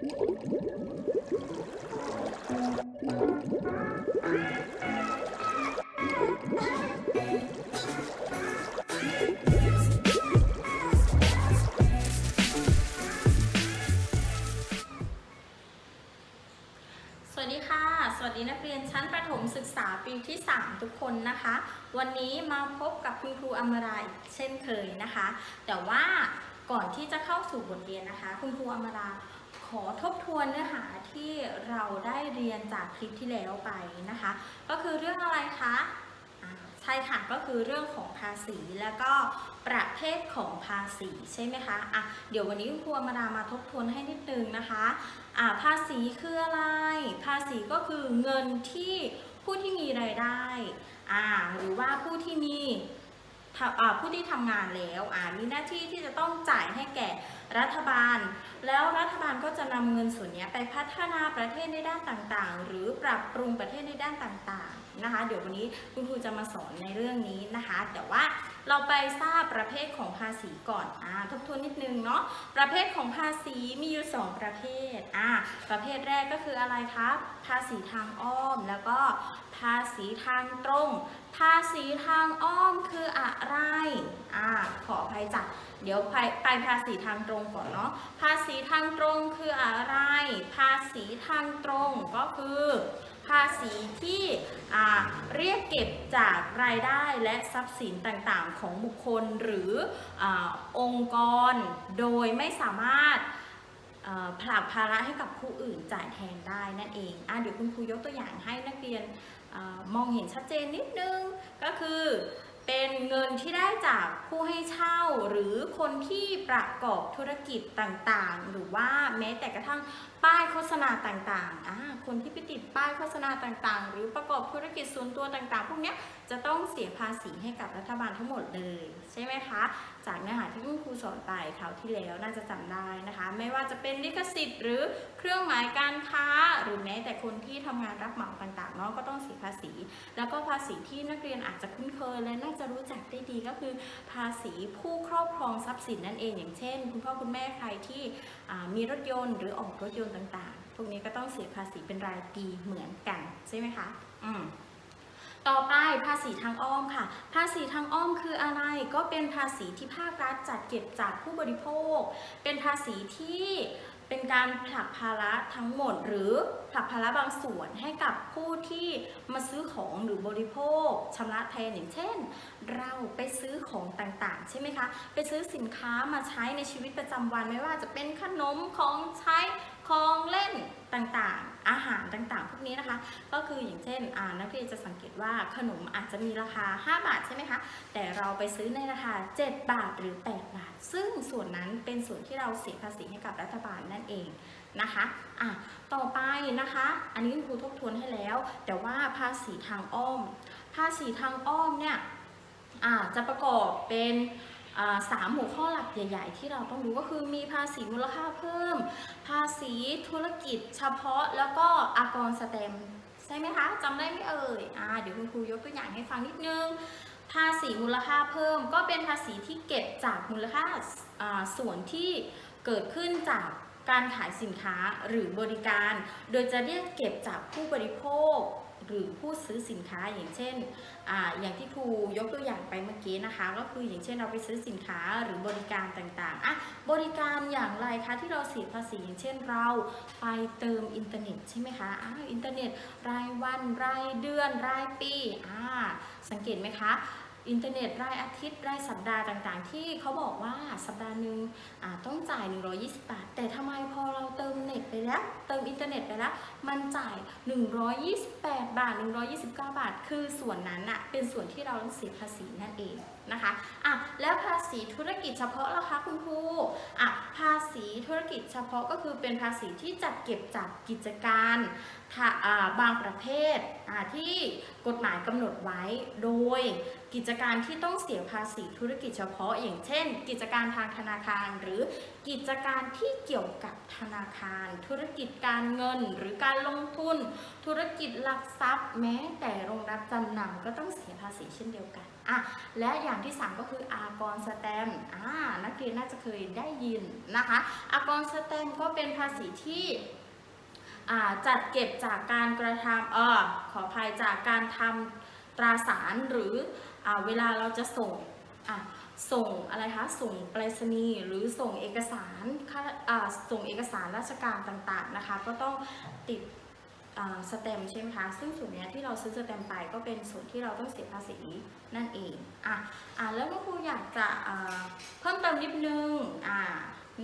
สวัสดีค่ะ สวัสดีนักเรียนชั้นประถมศึกษาปีที่ 3 ทุกคนนะคะ วันนี้มาพบกับคุณครูอมราอีกเช่นเคยนะคะ แต่ว่าก่อนที่จะเข้าสู่บทเรียนนะคะ คุณครูอมรา ขอทบทวนเนื้อหาที่เราได้เรียนจากคลิปที่แล้วไปนะคะ ก็คือเรื่องอะไรคะใช่ค่ะก็คือเรื่องของภาษีแล้วก็ประเภทของภาษีใช่ไหมคะอะเดี๋ยววันนี้ครูอมรามาทบทวนให้นิดนึงนะคะอ่าภาษีคืออะไร ภาษีก็คือเงินที่ผู้ที่มีรายได้อ่าหรือว่าผู้ที่มี ผู้ที่ทำงานแล้วมีหน้าที่ที่จะต้องจ่ายให้แก่รัฐบาล แล้วรัฐบาลก็จะนำเงินส่วนนี้ไปพัฒนาประเทศในด้านต่างๆ หรือปรับปรุงประเทศในด้านต่างๆนะคะ เดี๋ยววันนี้คุณครูจะมาสอนในเรื่องนี้นะคะ แต่ว่า เราไปทราบประเภทของภาษีก่อนอ่าทบทวนนิดนึงเนาะ ประเภทของภาษีมีอยู่ 2 ประเภทอ่าประเภทแรกก็คืออะไรครับ ภาษีทางอ้อม แล้วก็ภาษีทางตรง ภาษีทางอ้อมคืออะไรอ่าขออภัยจ้ะเดี๋ยวไปไปภาษีทางตรงก่อนเนาะ ภาษีทางตรงคืออะไร ภาษีทางตรงก็คือ ภาษีที่เรียกเก็บจากรายได้และทรัพย์สินต่างๆ ของบุคคลหรืออองค์กร โดยไม่สามารถผลักภาระให้กับผู้อื่นจ่ายแทนได้นั่นเองอเดี๋ยวคุณครูยกตัวอย่างให้นักเรียนอมองเห็นชัดเจนนิดนึง ก็คือเป็นเงินที่ได้จากผู้ให้เช่าหรือคนที่ประกอบธุรกิจต่างๆ หรือว่าแม้แต่กระทั่ง ป้ายโฆษณาต่างๆ คนที่ไปติดป้ายโฆษณาต่างๆ หรือประกอบธุรกิจส่วนตัวต่างๆ พวกนี้จะต้องเสียภาษีให้กับรัฐบาลทั้งหมดเลย ใช่ไหมคะ จากเนื้อหาที่คุณครูสอนไปคราวที่แล้วน่าจะจำได้นะคะ ไม่ว่าจะเป็นลิขสิทธิ์หรือเครื่องหมายการค้า หรือแม้แต่คนที่ทำงานรับเหมาต่างๆเนาะก็ต้องเสียภาษี แล้วก็ภาษีที่นักเรียนอาจจะคุ้นเคยและน่าจะรู้จักได้ดีก็คือ ภาษีผู้ครอบครองทรัพย์สินนั่นเอง อย่างเช่น คุณพ่อคุณแม่ใครที่ มีรถยนต์หรือออกรถยนต์ต่างๆ พวกนี้ก็ต้องเสียภาษีเป็นรายปีเหมือนกันใช่ไหมคะอืมต่อไปภาษีทางอ้อมค่ะ ภาษีทางอ้อมคืออะไร ก็เป็นภาษีที่ภาครัฐจัดเก็บจากผู้บริโภค เป็นภาษีที่ เป็นการผลักภาระทั้งหมด หรือผลักภาระบางส่วนให้กับผู้ที่มาซื้อของหรือบริโภคชำระแทนอย่างเช่น เราไปซื้อของต่างๆ ใช่ไหมคะ ไปซื้อสินค้ามาใช้ในชีวิตประจำวันไม่ว่าจะเป็นขนมของใช้ ของเล่นต่างๆ อาหารต่างๆ พวกนี้นะคะ ก็คืออย่างเช่นนักเรียนจะสังเกตว่าขนมอาจจะมีราคา 5 บาทใช่ไหมคะ แต่เราไปซื้อในราคา 7 บาทหรือ 8 บาท ซึ่งส่วนนั้นเป็นส่วนที่เราเสียภาษีให้กับรัฐบาลนั่นเองนะคะอะต่อไปนะคะ อันนี้ครูทบทวนให้แล้ว แต่ว่าภาษีทางอ้อม ภาษีทางอ้อมเนี่ยจะประกอบเป็น สามหัวข้อหลักใหญ่ ๆ ที่เราต้องรู้ก็คือมีภาษีมูลค่าเพิ่ม ภาษีธุรกิจเฉพาะแล้วก็อากรสแตมใช่ไหมคะจำได้ไหมเอ่ยอ่าเดี๋ยวคุณครูยกตัวอย่างให้ฟังนิดนึง ภาษีมูลค่าเพิ่ม ก็เป็นภาษีที่เก็บจากมูลค่าส่วนที่เกิดขึ้นจากการขายสินค้าหรือบริการ โดยจะเรียกเก็บจากผู้บริโภค หรือผู้ซื้อสินค้าอย่างเช่นออย่างที่ครูยกตัวอย่างไปเมื่อกี้นะคะ ก็คืออย่างเช่นเราไปซื้อสินค้าหรือบริการต่างๆอะบริการอย่างไรคะที่เราเสียภาษีอย่างเช่นเราไปเติมอินเทอร์เน็ตใช่ไหมคะอ้าวอินเทอร์เน็ตรายวันรายเดือนรายปีอ่าสังเกตไหมคะ อินเทอร์เน็ตรายอาทิตย์รายสัปดาห์ต่างๆ ที่เขาบอกว่าสัปดาห์หนึ่งต้องจ่าย 120 บาท แต่ทำไมพอเราเติมเน็ตไปแล้ว เติมอินเทอร์เน็ตไปแล้ว มันจ่าย 128 บาท 129 บาท คือส่วนนั้นอะเป็นส่วนที่เราต้องเสียภาษีนั่นเอง นะคะอะแล้วภาษีธุรกิจเฉพาะล่ะคะคุณครูอะภาษีธุรกิจเฉพาะก็คือเป็นภาษีที่จัดเก็บจากกิจการบางประเภทที่กฎหมายกำหนดไว้ โดยกิจการที่ต้องเสียภาษีธุรกิจเฉพาะ อย่างเช่น กิจการทางธนาคาร หรือกิจการที่เกี่ยวกับธนาคาร ธุรกิจการเงิน หรือการลงทุน ธุรกิจหลักทรัพย์ แม้แต่โรงรับจำนำก็ต้องเสียภาษีเช่นเดียวกันอะและอย่างที่ 3 ก็คืออากรสแตมอ่านักเรียนน่าจะเคยได้ยินนะคะ อากรสแตมก็เป็นภาษีที่จัดเก็บจากการกระทำเออขออภัยจากการทำตราสารหรืออเวลาเราจะส่งส่งอะไรคะส่งไปรษณีย์หรือส่งเอกสารส่งเอกสารราชการต่างๆนะคะ ก็ต้องติด สแตมใช่ไหมคะซึ่งส่วนนี้ที่เราซื้อสแตมไปก็เป็นส่วนที่เราต้องเสียภาษีนั่นเองอะอ่าแล้วก็ครูอยากจะเพิ่มเติมนิดนึงอ่า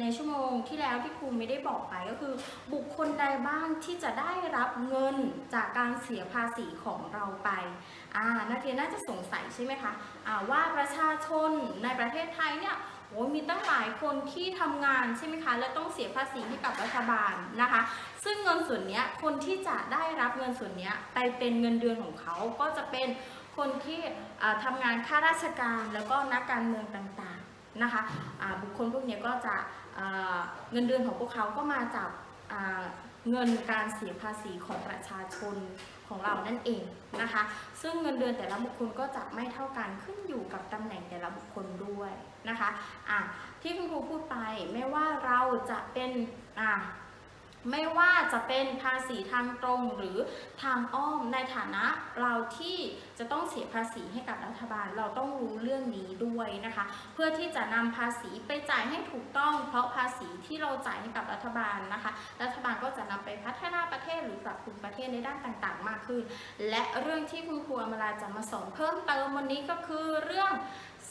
ในชั่วโมงที่แล้วที่ครูไม่ได้บอกไปก็คือ บุคคลใดบ้างที่จะได้รับเงินจากการเสียภาษีของเราไปอ่านักเรียนน่าจะสงสัยใช่ไหมคะอ่าว่าประชาชนในประเทศไทยเนี่ย โอ้มีตั้งหลายคนที่ทำงานใช่ไหมคะ และต้องเสียภาษีให้กับรัฐบาลนะคะ ซึ่งเงินส่วนนี้คนที่จะได้รับเงินส่วนนี้ไปเป็นเงินเดือนของเขาก็จะเป็นคนที่อ่าทำงานข้าราชการแล้วก็นักการเมืองต่างๆนะคะบุคคลพวกนี้ก็จะเงินเดือนของพวกเขาก็มาจากเงินการเสียภาษีของประชาชน ของเรานั่นเองนะคะ ซึ่งเงินเดือนแต่ละบุคคลก็จะไม่เท่ากันขึ้นอยู่กับตำแหน่งแต่ละบุคคลด้วยนะคะอะที่คุณครูพูดไปไม่ว่าเราจะเป็นอะ ไม่ว่าจะเป็นภาษีทางตรงหรือทางอ้อมในฐานะเราที่จะต้องเสียภาษีให้กับรัฐบาล เราต้องรู้เรื่องนี้ด้วยนะคะ เพื่อที่จะนำภาษีไปจ่ายให้ถูกต้อง เพราะภาษีที่เราจ่ายให้กับรัฐบาลนะคะ รัฐบาลก็จะนำไปพัฒนาประเทศหรือปรับปรุงประเทศในด้านต่างๆ มากขึ้น และเรื่องที่คุณครูอมราจะมาสอนเพิ่มเติมวันนี้ก็คือเรื่อง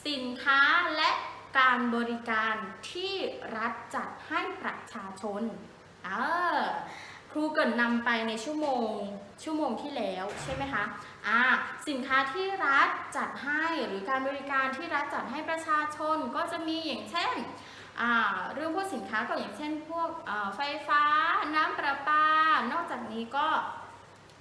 สินค้าและการบริการที่รัฐจัดให้ประชาชน เออครูเกินนำไปในชั่วโมงชั่วโมงที่แล้วใช่ไหมคะอ่าสินค้าที่รัฐจัดให้หรือการบริการที่รัฐจัดให้ประชาชนก็จะมีอย่างเช่นเรื่องพวกสินค้าก็อย่างเช่นพวกไฟฟ้า น้ำประปา นอกจากนี้ก็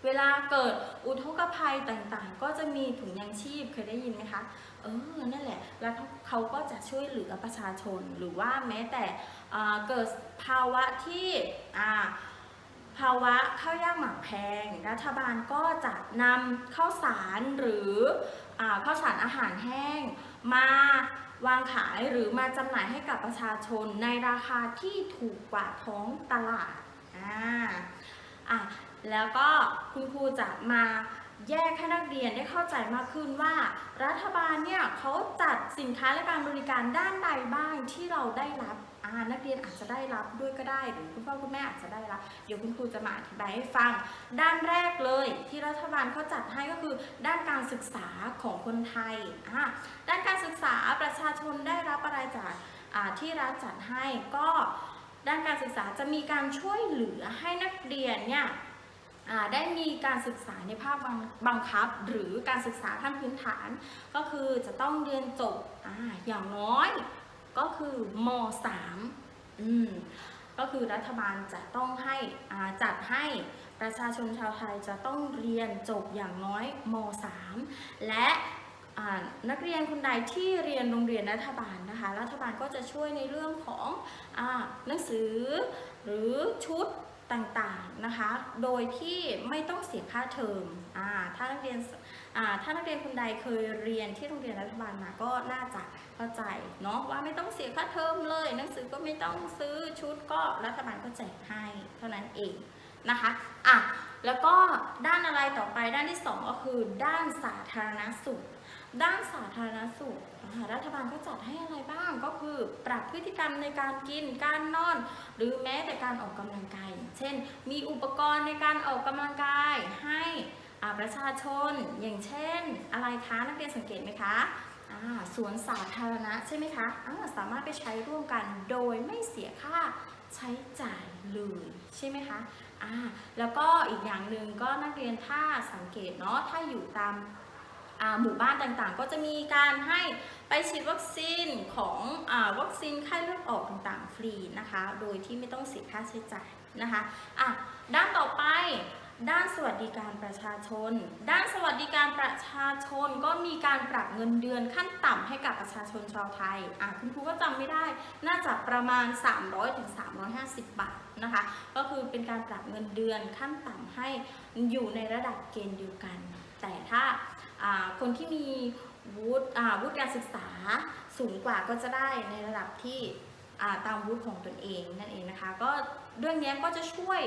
เวลาเกิดอุทกภัยต่างๆ ก็จะมีถุงยางชีพเคยได้ยินไหมคะ เออ นั่นแหละ แล้วเขาก็จะช่วยเหลือประชาชน หรือว่าแม้แต่เกิดภาวะที่ภาวะข้าวยากหมากแพง รัฐบาลก็จะนำข้าวสารหรืออข้าวสารอาหารแห้ง มาวางขายหรือมาจำหน่ายให้กับประชาชนในราคาที่ถูกกว่าท้องตลาดอ่าอะ แล้วก็คุณครูจะมาแยกให้นักเรียนได้เข้าใจมากขึ้นว่า รัฐบาลเนี่ยเขาจัดสินค้าและการบริการด้านใดบ้างที่เราได้รับนักเรียนอาจจะได้รับด้วยก็ได้ หรือคุณพ่อคุณแม่อาจจะได้รับ เดี๋ยวคุณครูจะมาอธิบายให้ฟัง ด้านแรกเลย ที่รัฐบาลเขาจัดให้ก็คือ ด้านการศึกษาของคนไทยอ่าด้านการศึกษาประชาชนได้รับอะไรจากอ่าที่รัฐจัดให้ก็ด้านการศึกษาจะมีการช่วยเหลือให้นักเรียนเนี่ย ได้มีการศึกษาในภาคบังบังคับ หรือการศึกษาขั้นพื้นฐาน ก็คือจะต้องเรียนจบออย่างน้อยก็คือม .3 อืมก็คือรัฐบาลจะต้องให้จัดให้ประชาชนชาวไทยจะต้องเรียนจบอย่างน้อยม .3 และนักเรียนคนใดที่เรียนโรงเรียนรัฐบาลนะคะ รัฐบาลก็จะช่วยในเรื่องของอหนังสือหรือชุด ต่างๆนะคะ โดยที่ไม่ต้องเสียค่าเทอมอ่าถ้านักเรียนอ่าถ้านักเรียนคนใดเคยเรียนที่โรงเรียนรัฐบาลมาก็น่าจะเข้าใจเนาะว่าไม่ต้องเสียค่าเทอมเลย หนังสือก็ไม่ต้องซื้อชุดก็รัฐบาลก็แจกให้เท่านั้นเองนะคะอะแล้วก็ด้านอะไรต่อไปด้านที่สองก็คือด้านสาธารณสุข ด้านสาธารณสุขรัฐบาลก็จัดให้อะไรบ้างก็คือ ปรับพฤติกรรมในการกินการนอน หรือแม้แต่การออกกำลังกาย เช่น มีอุปกรณ์ในการออกกำลังกายให้ประชาชน อย่างเช่น อะไรคะนักเรียนสังเกตไหมคะสวนสาธารณะใช่ไหมคะอ่าสามารถไปใช้ร่วมกันโดยไม่เสียค่าใช้จ่ายเลยใช่ไหมคะอ่าแล้วก็อีกอย่างหนึ่งก็นักเรียนถ้าสังเกตเนาะถ้าอยู่ตาม หมู่บ้านต่างๆ ก็จะมีการให้ไปฉีดวัคซีนของอวัคซีนไข้เลือดออกต่างๆ ฟรีนะคะ โดยที่ไม่ต้องเสียค่าใช้จ่ายนะคะอะด้านต่อไปด้านสวัสดิการประชาชน ด้านสวัสดิการประชาชนก็มีการปรับเงินเดือนขั้นต่ำให้กับประชาชนชาวไทย อะคุณครูก็จำไม่ได้ น่าจะประมาณ 300ถึง350 บาทนะคะ ก็คือเป็นการปรับเงินเดือนขั้นต่ำให้อยู่ในระดับเกณฑ์เดียวกัน แต่ถ้า คนที่มีวุฒิวุฒิการศึกษาสูงกว่าก็จะได้ในระดับที่ตามวุฒิของตนเองนั่นเองนะคะ ก็เรื่องนี้ก็จะช่วย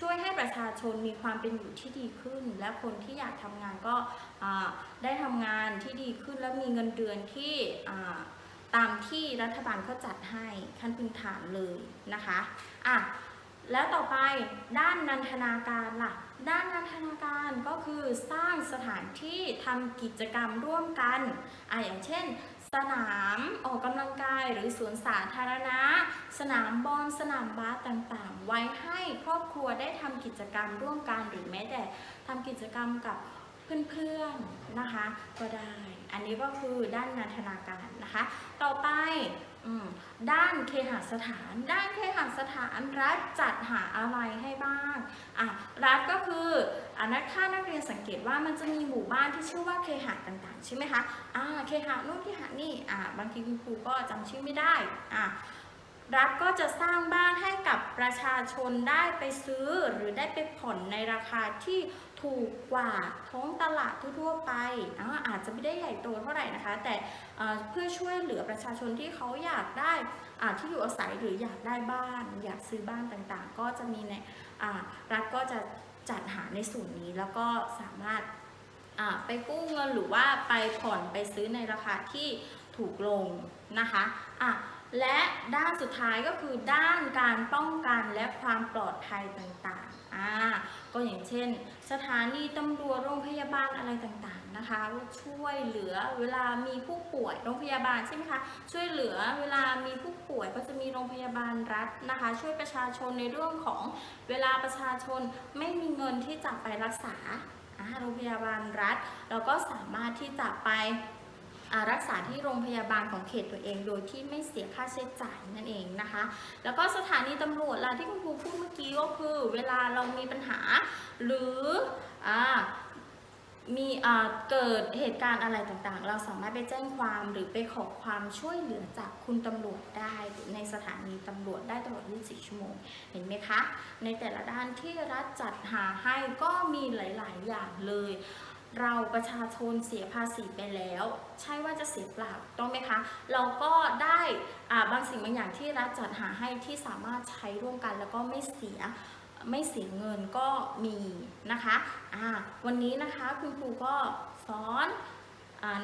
ช่วยให้ประชาชนมีความเป็นอยู่ที่ดีขึ้น และคนที่อยากทำงานก็ได้ทำงานที่ดีขึ้น และมีเงินเดือนที่ตามที่รัฐบาลเขาจัดให้ขั้นพื้นฐานเลยนะคะอะแล้วต่อไปด้านนันทนาการล่ะ ด้านนันทนาการก็คือสร้างสถานที่ทำกิจกรรมร่วมกันอะอย่างเช่น สนามออกกำลังกายหรือสวนสาธารณะ สนามบอลสนามบาสต่างๆ ไว้ให้ครอบครัวได้ทำกิจกรรมร่วมกันหรือแม้แต่ทำกิจกรรมกับเพื่อนๆนะคะก็ได้ อันนี้ก็คือด้านนันทนาการนะคะ ต่อไป ด้านเคหสถาน ด้านเคหสถานรัฐจัดหาอะไรให้บ้างอะรัฐก็คืออะนักถ้านักเรียนสังเกตว่ามันจะมีหมู่บ้านที่ชื่อว่าเคหะต่างๆ ใช่ไหมคะอ่าเคหะนู่นเคหะนี่อ่าบางทีคุณครูก็จำชื่อไม่ได้อะรัฐก็จะสร้างบ้านให้กับประชาชนได้ไปซื้อหรือได้ไปผ่อนในราคาที่ ถูกกว่าท้องตลาดทั่วไปอาอาจจะไม่ได้ใหญ่โตเท่าไหร่นะคะ แต่เพื่อช่วยเหลือประชาชนที่เขาอยากได้อาที่อยู่อาศัยหรืออยากได้บ้าน อยากซื้อบ้านต่างๆ ก็จะมีในรัฐก็จะจัดหาในส่วนนี้แล้วก็สามารถไปกู้เงินหรือว่าไปผ่อนไปซื้อในราคาที่ถูกลงนะคะอะ และด้านสุดท้ายก็คือด้านการป้องกันและความปลอดภัยต่างๆอ่าก็อย่างเช่น สถานีตำรวจโรงพยาบาลอะไรต่างๆนะคะช่วยเหลือเวลามีผู้ป่วยโรงพยาบาลใช่ไหมคะช่วยเหลือเวลามีผู้ป่วยก็จะมีโรงพยาบาลรัฐนะคะ ช่วยประชาชนในเรื่องของเวลาประชาชนไม่มีเงินที่จะไปรักษาโรงพยาบาลรัฐ เราก็สามารถที่จะไป รักษาที่โรงพยาบาลของเขตตัวเอง โดยที่ไม่เสียค่าใช้จ่ายนั่นเองนะคะ แล้วก็สถานีตำรวจล่ะที่คุณครูพูดเมื่อกี้ก็คือ เวลาเรามีปัญหาหรืออมีอ่าเกิดเหตุการณ์อะไรต่างๆ เราสามารถไปแจ้งความหรือไปขอความช่วยเหลือจากคุณตำรวจได้ในสถานีตำรวจได้ตลอด 24 ชั่วโมง เห็นไหมคะ ในแต่ละด้านที่รัฐจัดหาให้ก็มีหลาย ๆ อย่างเลย เราประชาชนเสียภาษีไปแล้ว ใช่ว่าจะเสียเปล่าต้องไหมคะ เราก็ได้อ่าบางสิ่งบางอย่างที่รัฐจัดหาให้ที่สามารถใช้ร่วมกันแล้วก็ไม่เสียไม่เสียเงินก็มีนะคะอ่าวันนี้นะคะคุณครูก็สอน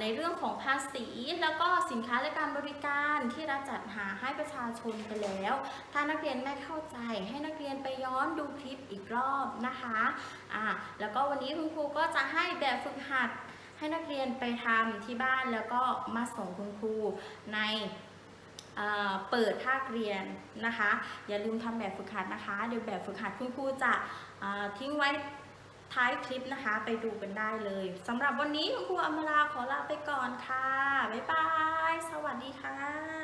ในเรื่องของภาษีแล้วก็สินค้าและการบริการที่รัฐจัดหาให้ประชาชนไปแล้ว ถ้านักเรียนไม่เข้าใจให้นักเรียนไปย้อนดูคลิปอีกรอบนะคะอ่าแล้วก็วันนี้คุณครูก็จะให้แบบฝึกหัดให้นักเรียนไปทำที่บ้านแล้วก็มาส่งคุณครูในเปิดภาคเรียนนะคะ อย่าลืมทำแบบฝึกหัดนะคะ เดี๋ยวแบบฝึกหัดคุณครูจะทิ้งไว้ ท้ายคลิปนะคะ ไปดูกันได้เลยสำหรับวันนี้คุณครูอมราขอลาไปก่อนค่ะ บ๊ายบาย สวัสดีค่ะ